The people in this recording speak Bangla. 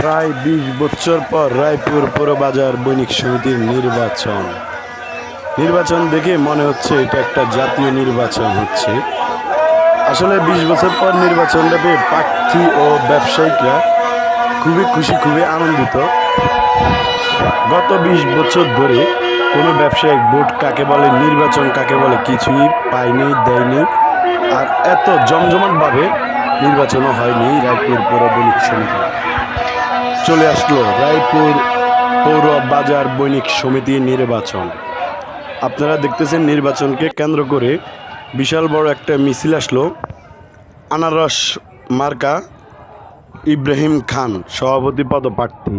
প্রায় বিশ বছর পর রায়পুর পৌরবাজার বণিক সমিতির নির্বাচন। নির্বাচন দেখে মনে হচ্ছে এটা একটা জাতীয় নির্বাচন হচ্ছে। আসলে বিশ বছর পর নির্বাচনটা পেয়ে প্রার্থী ও ব্যবসায়িকরা খুবই খুশি, খুবই আনন্দিত। গত বিশ বছর ধরে কোনো ব্যবসায়িক ভোট কাকে বলে, নির্বাচন কাকে বলে কিছুই পায়নি দেয়নি। আর এত জমজমাটভাবে নির্বাচনও হয়নি রায়পুর পৌর বণিক সমিতি। চলে আসলো রায়পুর পৌর বাজার বৈনিক সমিতি নির্বাচন। আপনারা দেখতেছেন নির্বাচনকে কেন্দ্র করে বিশাল বড় একটা মিছিল আসলো। আনারস মার্কা ইব্রাহিম খান, সভাপতি পদপ্রার্থী।